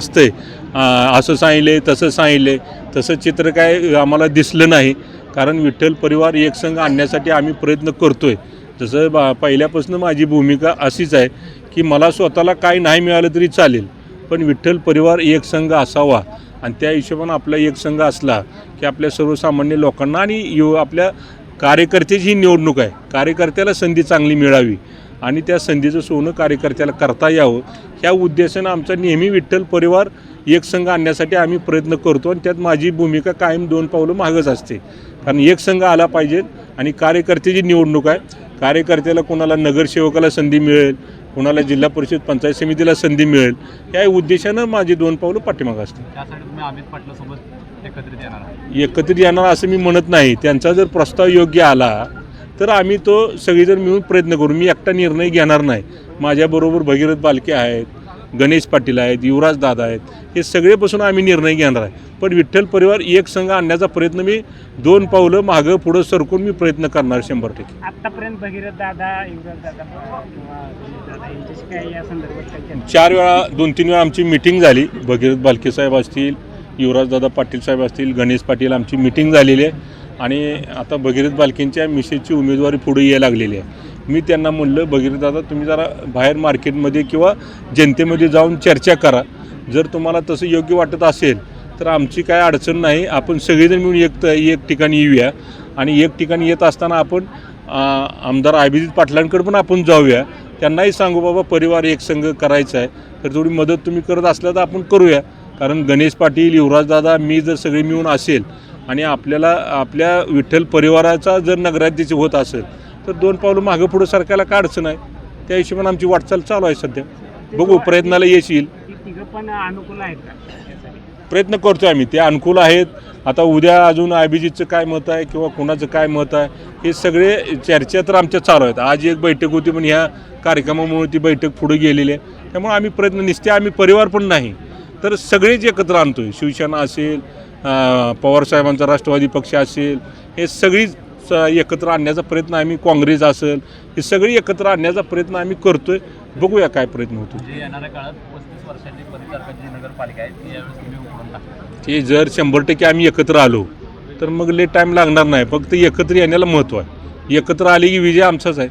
असते असं सांगितले तसं सांगितले तसं चित्र काय आम्हाला दिसलं नाही. कारण विठ्ठल परिवार एकसंघ आणण्यासाठी आम्ही प्रयत्न करतो आहे जसं बा पहिल्यापासून माझी भूमिका अशीच आहे की मला स्वतःला काय नाही मिळालं तरी चालेल. पण विठ्ठल परिवार एकसंघ असावा. आणि त्या हिशोबानं आपला एकसंघ असला की आपल्या सर्वसामान्य लोकांना आणि यु आपल्या कार्यकर्त्याची ही निवडणूक आहे. कार्यकर्त्याला संधी चांगली मिळावी. आणि त्या संधीचं सोनं कार्यकर्त्याला करता यावं ह्या उद्देशानं आमचा नेहमी विठ्ठल परिवार एकसंघ आणण्यासाठी आम्ही प्रयत्न करतो आणि त्यात माझी भूमिका कायम दोन पावलं मागच असते. कारण एकसंघ आला पाहिजे आणि कार्यकर्त्याची निवडणूक आहे. कार्यकर्त्याला कोणाला नगरसेवकाला संधी मिळेल कोणाला जिल्हा परिषद पंचायत समितीला संधी मिळेल या उद्देशानं माझी दोन पावलं पाठीमागं असते. त्यासाठी तुम्ही अमित पाटलासोबत एकत्रित येणार आहात. एकत्रित येणार असं मी म्हणत नाही. त्यांचा जर प्रस्ताव योग्य आला तर आम्ही तो सगळेजण मिळून प्रयत्न करू. मी एकटा निर्णय घेणार नाही. माझ्याबरोबर भगीरथ बालके आहेत गणेश पाटील आहेत युवराज दादा आहेत हे सगळे बसून आम्ही निर्णय घेणार आहे. पण विठ्ठल परिवार एक संघ आणण्याचा प्रयत्न मी दोन पावलं मागं पुढं सरकून मी प्रयत्न करणार शंभर टक्के. आतापर्यंत भगीरथ दादा युवराज दादा चार वेळा दोन तीन वेळा आमची मिटिंग झाली. भगीरथ बालके साहेब असतील युवराजदादा पाटील साहेब असतील गणेश पाटील आमची मिटिंग झालेली आहे. आणि आता भगीरथ बालकींच्या मिसेसची उमेदवारी पुढे यायला लागलेली आहे. मी त्यांना म्हणलं भगीरथ दादा तुम्ही जरा बाहेर मार्केटमध्ये किंवा जनतेमध्ये जाऊन चर्चा करा. जर तुम्हाला तसं योग्य वाटत असेल तर आमची काय अडचण नाही. आपण सगळेजण मिळून एक एक ठिकाणी येऊया. आणि एक ठिकाणी येत असताना आपण आमदार अभिजित पाटलांकडे पण आपण जाऊया. त्यांनाही सांगू बाबा परिवार एक संघ करायचा आहे. तर थोडी मदत तुम्ही करत असल्या तर आपण करूया. कारण गणेश पाटील युवराजदादा मी जर सगळे मिळून असेल आणि आपल्याला आपल्या विठ्ठल परिवाराचा जर नगराध्यक्ष होत असेल तर दोन पावलं मागं पुढं सरकायला काय अडचण आहे? त्या हिशोबाने आमची वाटचाल चालू आहे सध्या. बघू प्रयत्नाला यश येईल. प्रयत्न करतो आम्ही. ते अनुकूल आहेत. आता उद्या अजून अभिजितचं काय मत आहे किंवा कोणाचं काय मत आहे हे सगळे चर्चा तर आमच्या चालू आहेत. आज एक बैठक होती पण ह्या कार्यक्रमामुळे ती बैठक पुढे गेलेली आहे. त्यामुळे आम्ही प्रयत्न निसते. आम्ही परिवार पण नाही. तर सगळेच एकत्र आणतोय. शिवसेना असेल पवारसाहेबांचा राष्ट्रवादी पक्ष असेल हे सगळीच एकत्र आणण्याचा प्रयत्न आम्ही काँग्रेस असेल हे सगळी एकत्र आणण्याचा प्रयत्न आम्ही करतोय. बघूया काय प्रयत्न होतो. ते जर शंभर टक्के आम्ही एकत्र आलो तर मग लेट टाईम लागणार नाही. फक्त एकत्र येण्याला महत्त्व आहे. एकत्र आले की विजय आमचाच आहे.